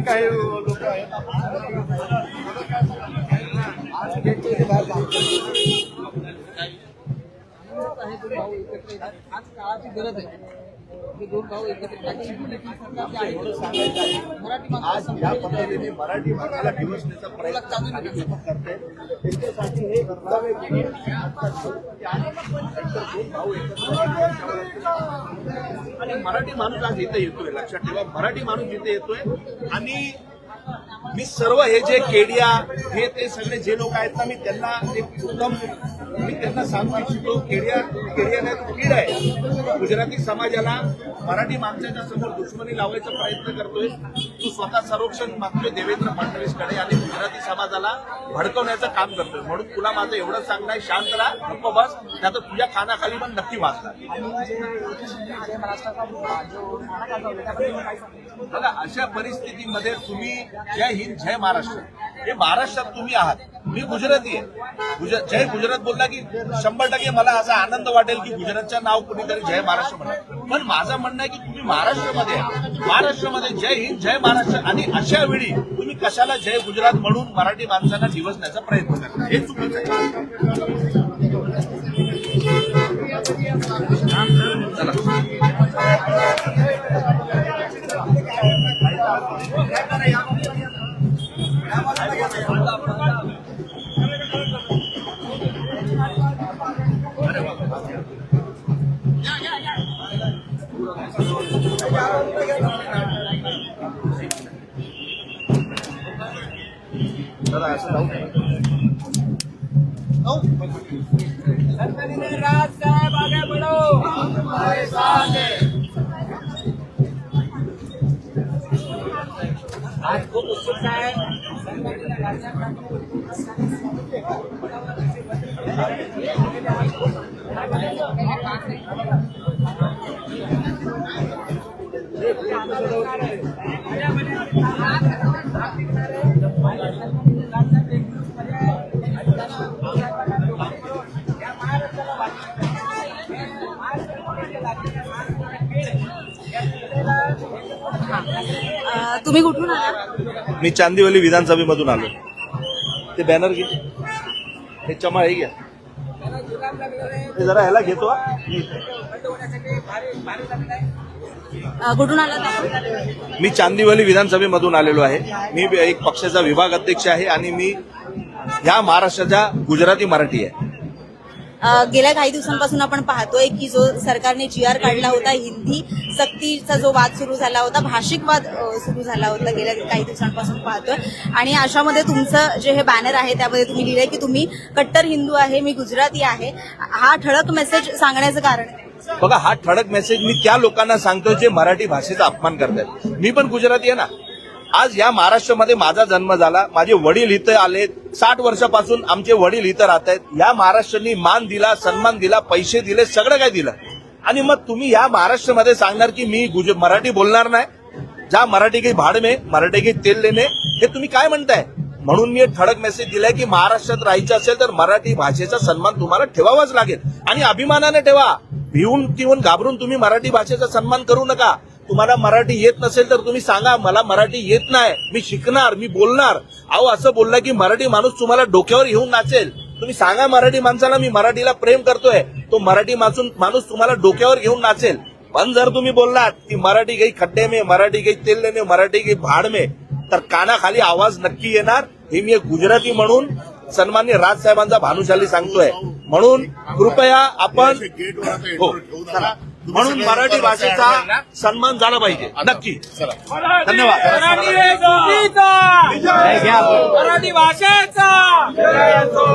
करा आणि गरज आहे. हे दोन भाऊ एकत्र. मराठी आज या पद्धतीने मराठी भाषेला प्रयत्न करते. त्यांच्यासाठी हे एकत्र आणि मराठी माणूस आज इथे येतोय लक्षात ठेवा. मराठी माणूस इथे येतोय. आणि मी सर्व हे जे केडिया हे ते सगळे जे लोक आहेत ना मी त्यांना एक उत्तम मी त्यांना सांगू इच्छितो केडिया केडिया नाही कीड आहे. गुजराती समाजाला मराठी माणसाच्या समोर दुश्मनी लावायचा प्रयत्न करतोय. तू स्वतः संरक्षण मागतोय देवेंद्र फडणवीसकडे आणि गुजराती समाजाला भडकवण्याचं काम करतोय. म्हणून तुला माझं एवढं सांगणं आहे. शांत राहा गप्प बस. नाही तर तुझ्या खानाखाली पण नक्की वाचणार बघा अशा परिस्थितीमध्ये तुम्ही जय हिंद जय महाराष्ट्र. हे महाराष्ट्रात तुम्ही आहात. मी गुजराती आहे. गुज- जय गुजरात बोलला की शंभर टक्के मला असा आनंद वाटेल की गुजरातचं नाव कुणीतरी जय महाराष्ट्र म्हणा. पण माझं म्हणणं आहे की तुम्ही महाराष्ट्रामध्ये महाराष्ट्रामध्ये जय हिंद जय महाराष्ट्र आणि अशा वेळी तुम्ही कशाला जय गुजरात म्हणून मराठी माणसांना दिवसण्याचा प्रयत्न करता? हे चुकीचं आहे. चला दादा असं राहू नये. आहे अं, मी चांदिवली विधानसभेमधून आलो. ते बॅनर घे. हे चमा हे घ्या. हे जरा ह्याला घेतो हा. कुठून आला मी चांदिवली विधानसभेमधून आलेलो आहे. मी एक पक्षाचा विभाग अध्यक्ष आहे आणि मी ह्या महाराष्ट्राचा गुजराती मराठी आहे. गेल्या काही दिवसांपासून आपण पाहतोय की जो सरकारने जी आर काढला होता हिंदी सक्तीचा जो वाद सुरू झाला होता भाषिक वाद सुरू झाला होता गेल्या काही दिवसांपासून पाहतोय. आणि अशामध्ये तुमचं जे हे बॅनर आहे त्यामध्ये तुम्ही लिहिलंय की तुम्ही कट्टर हिंदू आहे मी गुजराती आहे. हा ठळक मेसेज सांगण्याचं कारण बघा हा ठळक मेसेज मी त्या लोकांना सांगतो जे मराठी भाषेचा अपमान करतात मी पण गुजराती आहे ना. आज या महाराष्ट्रामध्ये माझा जन्म झाला. माझे वडील इथं आले साठ वर्षापासून आमचे वडील इथं राहत आहेत. या महाराष्ट्रांनी मान दिला सन्मान दिला पैसे दिले सगळं काय दिलं. आणि मग तुम्ही या महाराष्ट्रामध्ये सांगणार की मी गुज मराठी बोलणार नाही. ज्या मराठी की भाड मराठी की तेल लेणे हे तुम्ही काय म्हणताय? म्हणून मी एक ठळक मेसेज दिलाय की महाराष्ट्रात राहायचं असेल तर मराठी भाषेचा सन्मान तुम्हाला ठेवावाच लागेल. आणि अभिमानाने ठेवा. भिवून तिवून घाबरून तुम्ही मराठी भाषेचा सन्मान करू नका. तुम्हाला मराठी येत नसेल तर तुम्ही सांगा मला मराठी येत नाही. मी शिकणार मी बोलणार. अहो असं बोलला की मराठी माणूस तुम्हाला डोक्यावर घेऊन नाचेल. तुम्ही सांगा मराठी माणसाला मी मराठीला प्रेम करतोय. तो मराठी माणूस माणूस तुम्हाला डोक्यावर घेऊन नाचेल. पण जर तुम्ही बोललात की मराठी गई खड्डे में मराठी गई तेल लेने मराठी गई भाड में तर कानाखाली आवाज नक्की येणार. हे मी एक गुजराती म्हणून सन्मान्य राजसाहेबांचा भानुशाली सांगतोय. म्हणून कृपया आपण हो. म्हणून मराठी भाषेचा सन्मान झाला पाहिजे. नक्की. धन्यवाद. मराठी भाषेचा.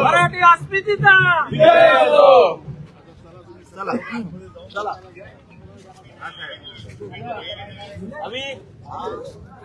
मराठी अस्मितेचा. चला. चला. आम्ही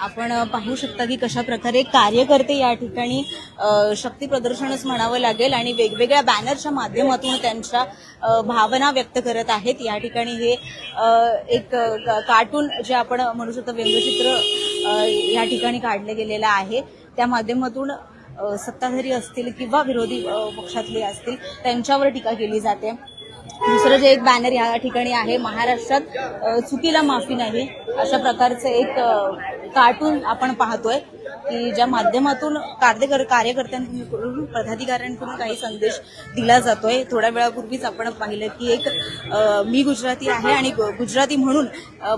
आपण पाहू शकता की कशा प्रकारे कार्यकर्ते या ठिकाणी शक्ती प्रदर्शनच म्हणावं लागेल आणि वेगवेगळ्या बॅनरच्या माध्यमातून त्यांच्या भावना व्यक्त करत आहेत. या ठिकाणी हे एक कार्टून जे आपण म्हणू शकतो व्यंगचित्र या ठिकाणी काढले गेलेलं आहे. त्या माध्यमातून सत्ताधारी असतील किंवा विरोधी पक्षातले असतील त्यांच्यावर टीका केली जाते. दुसरं जे एक बॅनर या ठिकाणी आहे महाराष्ट्रात चुकीला माफी नाही अशा प्रकारचं एक कार्टून आपण पाहतोय. की ज्या माध्यमातून कार्यकर कार्यकर्त्यांकडून पदाधिकाऱ्यांकडून काही संदेश दिला जातोय. थोड्या वेळापूर्वीच आपण पाहिलं की एक मी गुजराती आहे आणि गुजराती म्हणून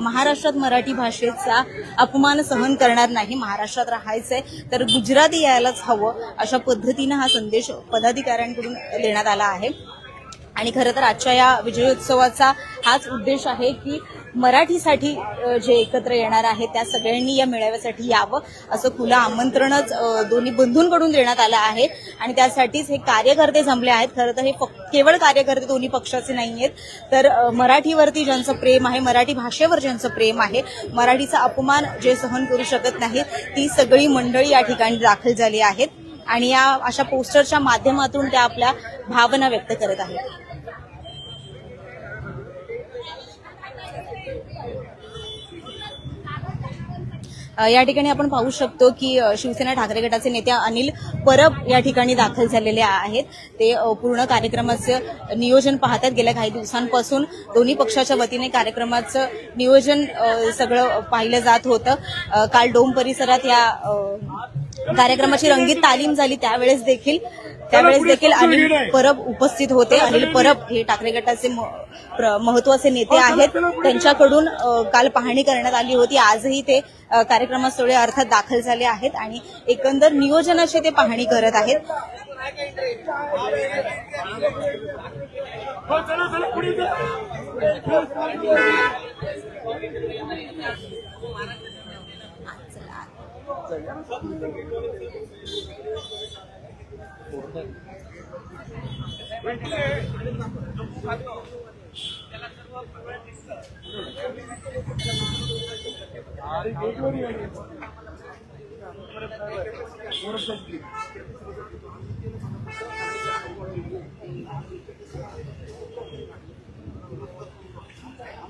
महाराष्ट्रात मराठी भाषेचा अपमान सहन करणार नाही. महाराष्ट्रात राहायचंय तर गुजराती यायलाच हवं अशा पद्धतीनं हा संदेश पदाधिकाऱ्यांकडून देण्यात आला आहे. आणि खरं तर आजच्या या विजयोत्सवाचा हाच उद्देश आहे की मराठीसाठी जे एकत्र येणार आहे त्या सगळ्यांनी या मेळाव्यासाठी यावं असं खुलं आमंत्रणच दोन्ही बंधूंकडून देण्यात आलं आहे. आणि त्यासाठीच हे कार्यकर्ते जमले आहेत. खरं तर हे फक्त केवळ कार्यकर्ते दोन्ही पक्षाचे नाही आहेत तर मराठीवरती ज्यांचं प्रेम आहे मराठी भाषेवर ज्यांचं प्रेम आहे मराठीचा अपमान जे सहन करू शकत नाहीत ती सगळी मंडळी या ठिकाणी दाखल झाली आहेत. आणि या अशा पोस्टरच्या माध्यमातून त्या आपल्या भावना व्यक्त करत आहेत. या ठिकाणी आपण पाहू शकतो की शिवसेना ठाकरे गटाचे नेते अनिल परब या ठिकाणी दाखल झालेले आहेत. ते पूर्ण कार्यक्रमाचं नियोजन पाहतात. गेल्या काही दिवसांपासून दोन्ही पक्षाच्या वतीने कार्यक्रमाचं नियोजन सगळं पाहिलं जात होतं. काल डोम परिसरात या कार्यक्रमाची रंगीत तालीम झाली. त्यावेळेस देखील त्यावेळेस देखील अनिल परब उपस्थित होते. अनिल परब हे ठाकरे गटाचे महत्त्वाचे नेते आहेत. त्यांच्याकडून काल पाहणी करण्यात आली होती. आजही ते कार्यक्रमास्थळी अर्थात दाखल झाले आहेत आणि एकंदर नियोजनाची ते पाहणी करत आहेत.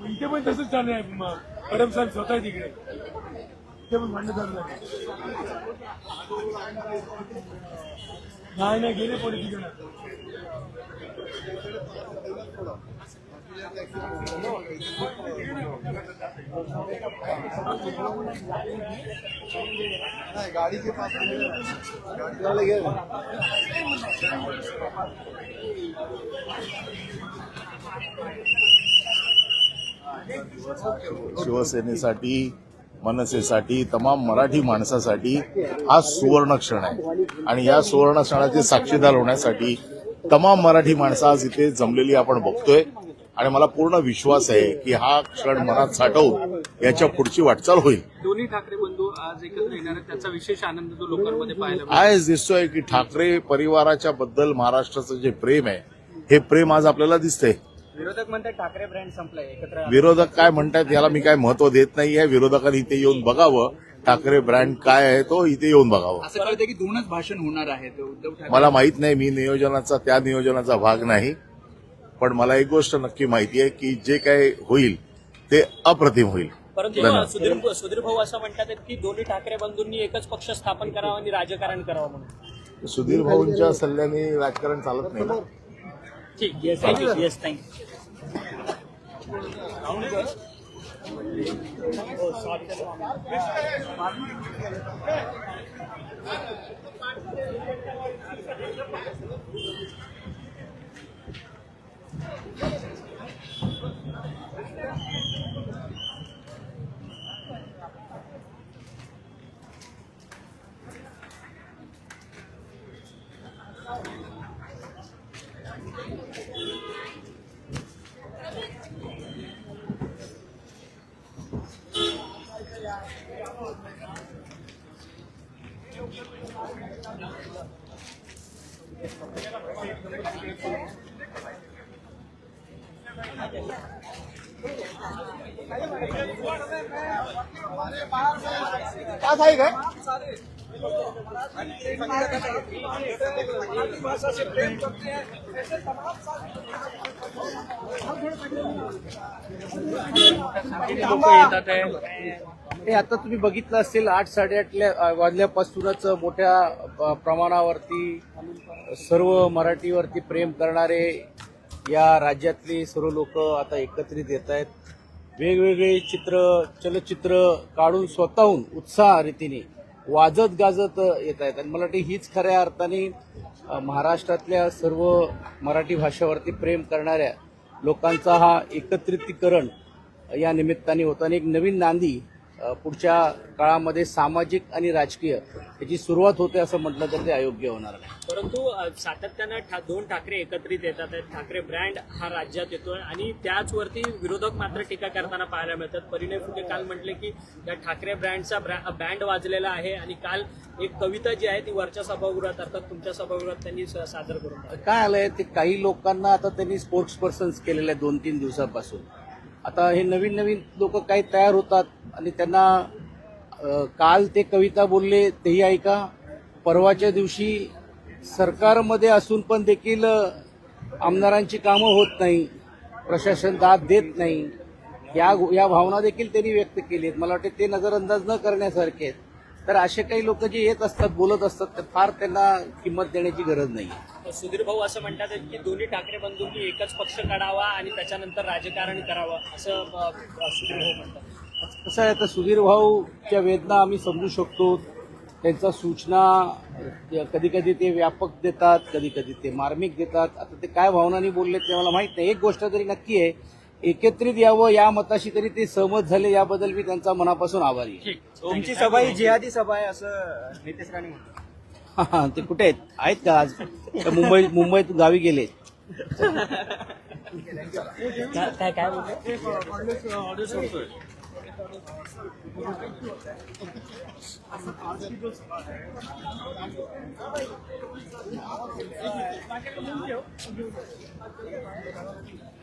इथे पण तसंच चालू आहे मग. साहेब स्वतः आहे तिकडे. इथे पण भांडण चालू आहे. नाही नाही गेले पोलीस तिकडे शिवसेनेसाठी मनसेसाठी तमाम मराठी माणसासाठी हा सुवर्ण क्षण आहे. आणि या सुवर्ण क्षणाचे साक्षीदार होण्यासाठी तमाम मराठी माणसं आज इथे जमलेली आपण बघतोय. आणि मला पूर्ण विश्वास आहे की हा क्षण मनात साठवून याच्या पुढची वाटचाल होईल. दोन्ही ठाकरे बंधू आज एकत्र येणार त्याचा विशेष आनंद जो लोकांमध्ये पाहायला मिळतो. आज दिसतोय की ठाकरे परिवाराच्या बद्दल महाराष्ट्राचं जे प्रेम आहे हे प्रेम आज आपल्याला दिसतंय. विरोधक म्हणतात ठाकरे ब्रँड संपलाय एकत्र विरोधक काय म्हणतात याला मी काय महत्त्व देत नाहीये विरोधकांनी इथे येऊन बघावं. ठाकरे ब्रँड काय आहे तो इथे येऊन बघावं. असं कळतं की दोनच भाषण होणार उद्धव ठाकरे मला माहीत नाही मी नियोजनाचा त्या नियोजनाचा भाग नाही. पण मला एक गोष्ट नक्की माहिती आहे की जे काय होईल ते अप्रतिम होईल. परंतु सुधीर भाऊ असं म्हणतात की दोन्ही ठाकरे बंधूंनी एकच पक्ष स्थापन करावा आणि राजकारण करावं म्हणून. सुधीर भाऊंच्या सल्ल्याने राजकारण चालत नाही ना? ठीक येस थँक्यू येस थँक्यू 哪里个？哦，沙地村啊。लोक येतात आहे. हे आता तुम्ही बघितलं असेल आठ साडेआठल्या वाजल्यापासूनच मोठ्या प्रमाणावरती सर्व मराठीवरती प्रेम करणारे या राज्यातली सर्व लोक आता एकत्रित येत आहेत. वेगवेगळे चित्र चलचित्र काढून स्वतःहून उत्साह रीतीने वाजत गाजत येत आहेत आणि मला वाटते हीच खऱ्या अर्थाने महाराष्ट्रातल्या सर्व मराठी भाषेवरती प्रेम करणाऱ्या लोकांचा हा एकत्रितीकरण या निमित्ताने होताना आणि एक नवीन नांदी पुढच्या काळामध्ये सामाजिक आणि राजकीय याची सुरुवात होते असं म्हटलं तर ते अयोग्य होणार नाही परंतु सातत्यानं ठा- दोन ठाकरे एकत्रित येतात. ठाकरे ब्रँड हा राज्यात येतोय आणि त्याचवरती विरोधक मात्र टीका करताना पाहायला मिळतात परिणय फुके काल म्हटले की या ठाकरे ब्रँडचा बँड वाजलेला आहे आणि काल एक कविता जी आहे ती वरच्या सभागृहात अर्थात तुमच्या सभागृहात त्यांनी सादर करून. काय आलंय ते काही लोकांना आता त्यांनी स्पोर्ट्स पर्सन्स केलेले दोन तीन दिवसापासून आता हे नवीन नवीन लोक काही तयार होतात आणि त्यांना काल ते कविता बोलले तेही ऐका. परवाच्या दिवशी सरकारमध्ये असून पण देखील आमदारांची कामं होत नाही प्रशासन दाद देत नाही. या या भावना देखील त्यांनी व्यक्त केली आहेत. मला वाटते ते नजरअंदाज न करण्यासारखे आहेत. तर असे काही लोक जे येत असतात बोलत असतात तर फार त्यांना किंमत देण्याची गरज नाही. सुधीर भाऊ असं म्हणतात की दोन्ही ठाकरे बंधूंनी एकच पक्ष काढावा आणि त्याच्यानंतर राजकारण करावं असं सुधीर भाऊ म्हणतात. कसं आहे आता सुधीर भाऊच्या वेदना आम्ही समजू शकतो. त्यांच्या सूचना कधी कधी ते व्यापक देतात कधी कधी ते मार्मिक देतात. आता ते काय भावनांनी बोलले ते मला माहीत नाही. एक गोष्ट तरी नक्की आहे एकत्रित यावं या मताशी तरी ते सहमत झाले याबद्दल मी त्यांचा मनापासून आभारी तुमची सभा ही जिहादी सभा आहे असं नितेश राणे म्हणतात. ते कुठे आहेत? आहेत का आज? मुंबई मुंबईत गावी गेले. काय काय?